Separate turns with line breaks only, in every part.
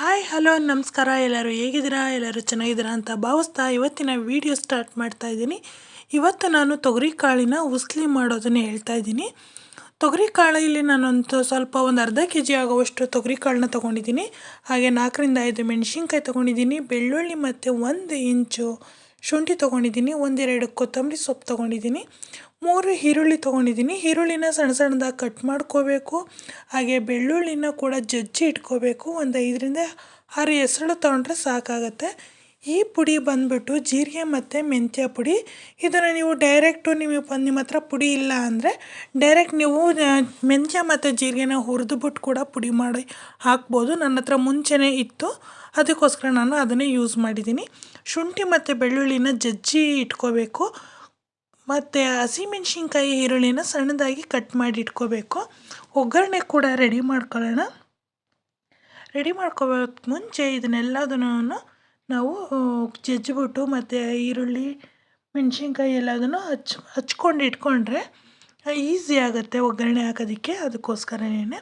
Hi, hello, ನಮಸ್ಕಾರ. ಎಲ್ಲರೂ ಹೇಗಿದ್ದೀರಾ? ಎಲ್ಲರೂ ಚೆನ್ನಾಗಿದ್ದೀರಾ ಅಂತ ಭಾವಿಸ್ತಾ ಇವತ್ತಿನ ವಿಡಿಯೋ ಸ್ಟಾರ್ಟ್ ಮಾಡ್ತಾ ಇದ್ದೀನಿ. ಇವತ್ತು ನಾನು ತೊಗರಿ ಕಾಳಿನ ಉಸ್ಲಿ ಮಾಡೋದನ್ನು ಹೇಳ್ತಾ ಇದ್ದೀನಿ. ತೊಗರಿ ಕಾಳಲ್ಲಿ ನಾನೊಂದು ಸ್ವಲ್ಪ ಒಂದು ಅರ್ಧ ಕೆ ಜಿ ಆಗುವಷ್ಟು ತೊಗರಿ ಕಾಳನ್ನ ತೊಗೊಂಡಿದ್ದೀನಿ. ಹಾಗೆ ನಾಲ್ಕರಿಂದ ಐದು ಮೆಣಸಿನ್ಕಾಯಿ ತೊಗೊಂಡಿದ್ದೀನಿ. ಬೆಳ್ಳುಳ್ಳಿ ಮತ್ತು ಒಂದು ಇಂಚು ಶುಂಠಿ ತೊಗೊಂಡಿದ್ದೀನಿ, ಒಂದೆರಡು ಕೊತ್ತಂಬರಿ ಸೊಪ್ಪು ತೊಗೊಂಡಿದ್ದೀನಿ, ಮೂರು ಈರುಳ್ಳಿ ತೊಗೊಂಡಿದ್ದೀನಿ. ಈರುಳ್ಳಿನ ಸಣ್ಣ ಸಣ್ಣದಾಗಿ ಕಟ್ ಮಾಡ್ಕೋಬೇಕು. ಹಾಗೆ ಬೆಳ್ಳುಳ್ಳಿನ ಕೂಡ ಜಜ್ಜಿ ಇಟ್ಕೋಬೇಕು. ಒಂದು ಐದರಿಂದ ಆರು ಹೆಸರು ತೊಗೊಂಡ್ರೆ ಸಾಕಾಗತ್ತೆ. ಈ ಪುಡಿ ಬಂದುಬಿಟ್ಟು ಜೀರಿಗೆ ಮತ್ತು ಮೆಂತ್ಯ ಪುಡಿ. ಇದನ್ನು ನೀವು ಡೈರೆಕ್ಟು ನೀವು ನಿಮ್ಮ ಹತ್ರ ಪುಡಿ ಇಲ್ಲ ಅಂದರೆ ಡೈರೆಕ್ಟ್ ನೀವು ಮೆಂತ್ಯ ಮತ್ತು ಜೀರಿಗೆನ ಹುರಿದುಬಿಟ್ಟು ಕೂಡ ಪುಡಿ ಮಾಡಿ ಹಾಕ್ಬೋದು. ನನ್ನ ಹತ್ರ ಮುಂಚೆನೇ ಇತ್ತು. ಅದಕ್ಕೋಸ್ಕರ ನಾನು ಅದನ್ನೇ ಯೂಸ್ ಮಾಡಿದ್ದೀನಿ. ಶುಂಠಿ ಮತ್ತು ಬೆಳ್ಳುಳ್ಳಿನ ಜಜ್ಜಿ ಇಟ್ಕೋಬೇಕು. ಮತ್ತು ಹಸಿಮೆಣ್ಸಿನ್ಕಾಯಿ ಈರುಳ್ಳಿನ ಸಣ್ಣದಾಗಿ ಕಟ್ ಮಾಡಿ ಇಟ್ಕೋಬೇಕು. ಒಗ್ಗರಣೆ ಕೂಡ ರೆಡಿ ಮಾಡ್ಕೊಳ್ಳೋಣ. ರೆಡಿ ಮಾಡ್ಕೋಬೇಕು ಮುಂಚೆ ಇದನ್ನೆಲ್ಲದನ್ನು ನಾವು ಜಜ್ಜಿಬಿಟ್ಟು ಮತ್ತು ಈರುಳ್ಳಿ, ಮೆಣಸಿನ್ಕಾಯಿ ಎಲ್ಲದನ್ನು ಹಚ್ ಹಚ್ಕೊಂಡು ಇಟ್ಕೊಂಡ್ರೆ ಈಸಿ ಆಗುತ್ತೆ ಒಗ್ಗರಣೆ ಹಾಕೋದಕ್ಕೆ. ಅದಕ್ಕೋಸ್ಕರನೇ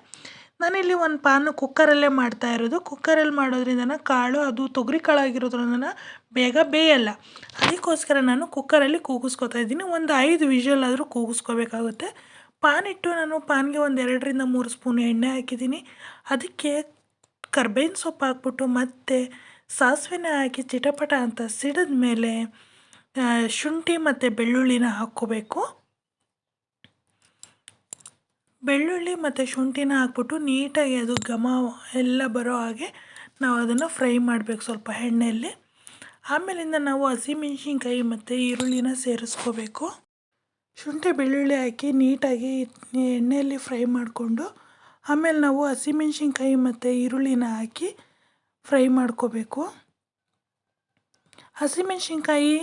ನಾನಿಲ್ಲಿ ಒಂದು ಪಾನು ಕುಕ್ಕರಲ್ಲೇ ಮಾಡ್ತಾ ಇರೋದು. ಕುಕ್ಕರಲ್ಲಿ ಮಾಡೋದ್ರಿಂದನೇ ಕಾಳು ಅದು ತೊಗರಿ ಕಾಳು ಆಗಿರೋದ್ರಿಂದ ಬೇಗ ಬೇಯಲ್ಲ. ಅದಕ್ಕೋಸ್ಕರ ನಾನು ಕುಕ್ಕರಲ್ಲಿ ಕೂಗಿಸ್ಕೊತಾ ಇದ್ದೀನಿ. ಒಂದು ಐದು ವಿಷಲ್ ಆದರೂ ಕೂಗಿಸ್ಕೋಬೇಕಾಗುತ್ತೆ. ಪಾನ್ ಇಟ್ಟು ನಾನು ಪಾನ್ಗೆ ಒಂದು ಎರಡರಿಂದ ಮೂರು ಸ್ಪೂನ್ ಎಣ್ಣೆ ಹಾಕಿದ್ದೀನಿ. ಅದಕ್ಕೆ ಕರ್ಬೇವಿನ ಸೊಪ್ಪು ಹಾಕ್ಬಿಟ್ಟು ಮತ್ತೆ ಸಾಸಿವೆನ ಹಾಕಿ ಚಿಟಪಟ ಅಂತ ಸಿಡಿದ ಮೇಲೆ ಶುಂಠಿ ಮತ್ತು ಬೆಳ್ಳುಳ್ಳಿನ ಹಾಕ್ಕೋಬೇಕು. ಬೆಳ್ಳುಳ್ಳಿ ಮತ್ತು ಶುಂಠಿನ ಹಾಕ್ಬಿಟ್ಟು ನೀಟಾಗಿ ಅದು ಘಮ ಎಲ್ಲ ಬರೋ ಹಾಗೆ ನಾವು ಅದನ್ನು ಫ್ರೈ ಮಾಡಬೇಕು ಸ್ವಲ್ಪ ಎಣ್ಣೆಯಲ್ಲಿ. ಆಮೇಲಿಂದ ನಾವು ಹಸಿಮೆಣ್ಸಿನ್ಕಾಯಿ ಮತ್ತು ಈರುಳ್ಳಿನ ಸೇರಿಸ್ಕೋಬೇಕು. ಶುಂಠಿ ಬೆಳ್ಳುಳ್ಳಿ ಹಾಕಿ ನೀಟಾಗಿ ಎಣ್ಣೆಯಲ್ಲಿ ಫ್ರೈ ಮಾಡಿಕೊಂಡು, ಆಮೇಲೆ ನಾವು ಹಸಿಮೆಣ್ಸಿನ್ಕಾಯಿ ಮತ್ತು ಈರುಳ್ಳಿನ ಹಾಕಿ ಫ್ರೈ ಮಾಡ್ಕೋಬೇಕು. ಹಸಿಮೆಣ್ಸಿನ್ಕಾಯಿ,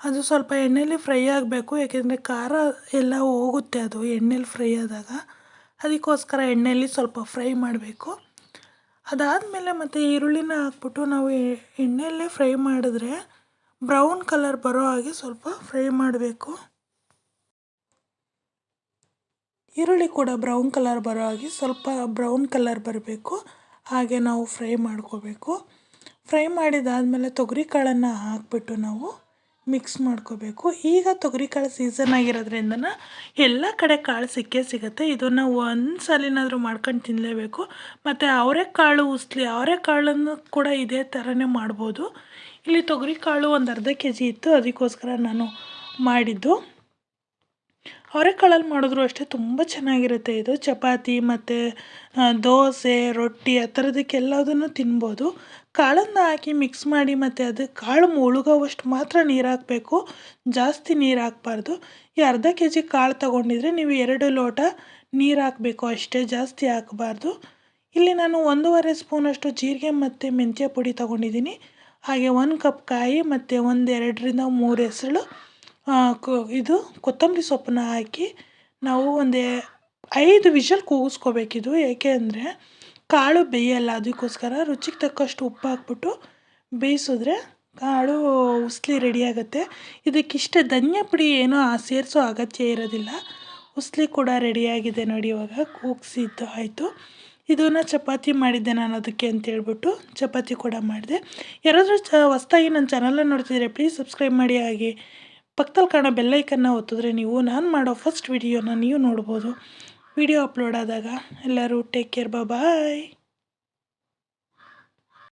ಅದು ಸ್ವಲ್ಪ ಎಣ್ಣೆಯಲ್ಲಿ ಫ್ರೈ ಆಗಬೇಕು. ಯಾಕೆಂದರೆ ಖಾರ ಎಲ್ಲ ಹೋಗುತ್ತೆ ಅದು, ಎಣ್ಣೆಲಿ ಫ್ರೈ ಆದಾಗ. ಅದಕ್ಕೋಸ್ಕರ ಎಣ್ಣೆಯಲ್ಲಿ ಸ್ವಲ್ಪ ಫ್ರೈ ಮಾಡಬೇಕು. ಅದಾದಮೇಲೆ ಮತ್ತು ಈರುಳ್ಳಿನ ಹಾಕ್ಬಿಟ್ಟು ನಾವು ಎಣ್ಣೆಯಲ್ಲೇ ಫ್ರೈ ಮಾಡಿದ್ರೆ ಬ್ರೌನ್ ಕಲರ್ ಬರೋ ಹಾಗೆ ಸ್ವಲ್ಪ ಫ್ರೈ ಮಾಡಬೇಕು. ಈರುಳ್ಳಿ ಕೂಡ ಬ್ರೌನ್ ಕಲರ್ ಬರೋ ಹಾಗೆ ಸ್ವಲ್ಪ ಬ್ರೌನ್ ಕಲರ್ ಬರಬೇಕು. ಹಾಗೆ ನಾವು ಫ್ರೈ ಮಾಡ್ಕೋಬೇಕು. ಫ್ರೈ ಮಾಡಿದಾದಮೇಲೆ ತೊಗರಿ ಕಾಳನ್ನು ಹಾಕಿಬಿಟ್ಟು ನಾವು ಮಿಕ್ಸ್ ಮಾಡ್ಕೋಬೇಕು. ಈಗ ತೊಗರಿ ಕಾಳು ಸೀಸನ್ ಆಗಿರೋದ್ರಿಂದ ಎಲ್ಲ ಕಡೆ ಕಾಳು ಸಿಕ್ಕೇ ಸಿಗುತ್ತೆ. ಇದನ್ನು ಒಂದು ಸಲಿನಾದರೂ ಮಾಡ್ಕೊಂಡು ತಿನ್ನಲೇಬೇಕು ಮತ್ತು ಅವರೆಕಾಳು ಉಸ್ಲಿ, ಅವರೆಕಾಳನ್ನು ಕೂಡ ಇದೇ ಥರನೇ ಮಾಡ್ಬೋದು. ಇಲ್ಲಿ ತೊಗರಿ ಕಾಳು ಒಂದು ಅರ್ಧ ಕೆ ಜಿ ಇತ್ತು. ಅದಕ್ಕೋಸ್ಕರ ನಾನು ಮಾಡಿದ್ದು. ಅವರೆಕಾಳಲ್ಲಿ ಮಾಡಿದ್ರು ಅಷ್ಟೇ ತುಂಬ ಚೆನ್ನಾಗಿರುತ್ತೆ ಇದು. ಚಪಾತಿ ಮತ್ತು ದೋಸೆ, ರೊಟ್ಟಿ ಆ ಥರದಕ್ಕೆಲ್ಲದನ್ನು ತಿನ್ಬೋದು. ಕಾಳನ್ನು ಹಾಕಿ ಮಿಕ್ಸ್ ಮಾಡಿ ಮತ್ತು ಅದು ಕಾಳು ಮುಳುಗೋವಷ್ಟು ಮಾತ್ರ ನೀರು ಹಾಕಬೇಕು. ಜಾಸ್ತಿ ನೀರು ಹಾಕಬಾರ್ದು. ಈ ಅರ್ಧ ಕೆ ಜಿ ಕಾಳು ತೊಗೊಂಡಿದ್ರೆ ನೀವು ಎರಡು ಲೋಟ ನೀರು ಹಾಕಬೇಕು ಅಷ್ಟೇ, ಜಾಸ್ತಿ ಹಾಕಬಾರ್ದು. ಇಲ್ಲಿ ನಾನು ಒಂದೂವರೆ ಸ್ಪೂನಷ್ಟು ಜೀರಿಗೆ ಮತ್ತು ಮೆಂತ್ಯ ಪುಡಿ ತೊಗೊಂಡಿದ್ದೀನಿ. ಹಾಗೆ ಒಂದು ಕಪ್ ಕಾಯಿ ಮತ್ತು ಒಂದೆರಡರಿಂದ ಮೂರು ಮೂರು ಹೆಸಳು ಇದು ಕೊತ್ತಂಬರಿ ಸೊಪ್ಪನ್ನ ಹಾಕಿ ನಾವು ಒಂದು ಐದು ವಿಷಲ್ ಕೂಗಿಸ್ಕೋಬೇಕಿದು. ಏಕೆ ಅಂದರೆ ಕಾಳು ಬೇಯಲ್ಲ, ಅದಕ್ಕೋಸ್ಕರ ರುಚಿಗೆ ತಕ್ಕಷ್ಟು ಉಪ್ಪು ಹಾಕ್ಬಿಟ್ಟು ಬೇಯಿಸಿದ್ರೆ ಕಾಳು ಉಸ್ಲಿ ರೆಡಿ ಆಗುತ್ತೆ. ಇದಕ್ಕಿಷ್ಟೇ ಧನ್ಯ ಪುಡಿ ಏನೋ ಸೇರಿಸೋ ಅಗತ್ಯ ಇರೋದಿಲ್ಲ. ಉಸ್ಲಿ ಕೂಡ ರೆಡಿಯಾಗಿದೆ ನೋಡಿ ಇವಾಗ, ಕೂಗಿಸಿದ್ದು ಆಯಿತು. ಇದನ್ನು ಚಪಾತಿ ಮಾಡಿದ್ದೆ ನಾನು ಅದಕ್ಕೆ ಅಂತೇಳ್ಬಿಟ್ಟು ಚಪಾತಿ ಕೂಡ ಮಾಡಿದೆ. ಯಾರಾದರೂ ಚ, ಹೊಸ್ದಾಗಿ ನನ್ನ ಚಾನಲನ್ನು ನೋಡ್ತಿದ್ರೆ ಪ್ಲೀಸ್ ಸಬ್ಸ್ಕ್ರೈಬ್ ಮಾಡಿ ಹಾಗೆ. ಪಕ್ಕದಲ್ಲಿ ಕಾಣೋ ಬೆಲ್ಲೈಕನ್ನ ಒತ್ತಿದ್ರೆ ನೀವು ನಾನು ಮಾಡೋ ಫಸ್ಟ್ ವಿಡಿಯೋನ ನೀವು ನೋಡ್ಬೋದು. ವಿಡಿಯೋ ಅಪ್ಲೋಡ್ ಆದಾಗ ಎಲ್ಲರೂ ಟೇಕ್ ಕೇರ್ ಬಾಯ್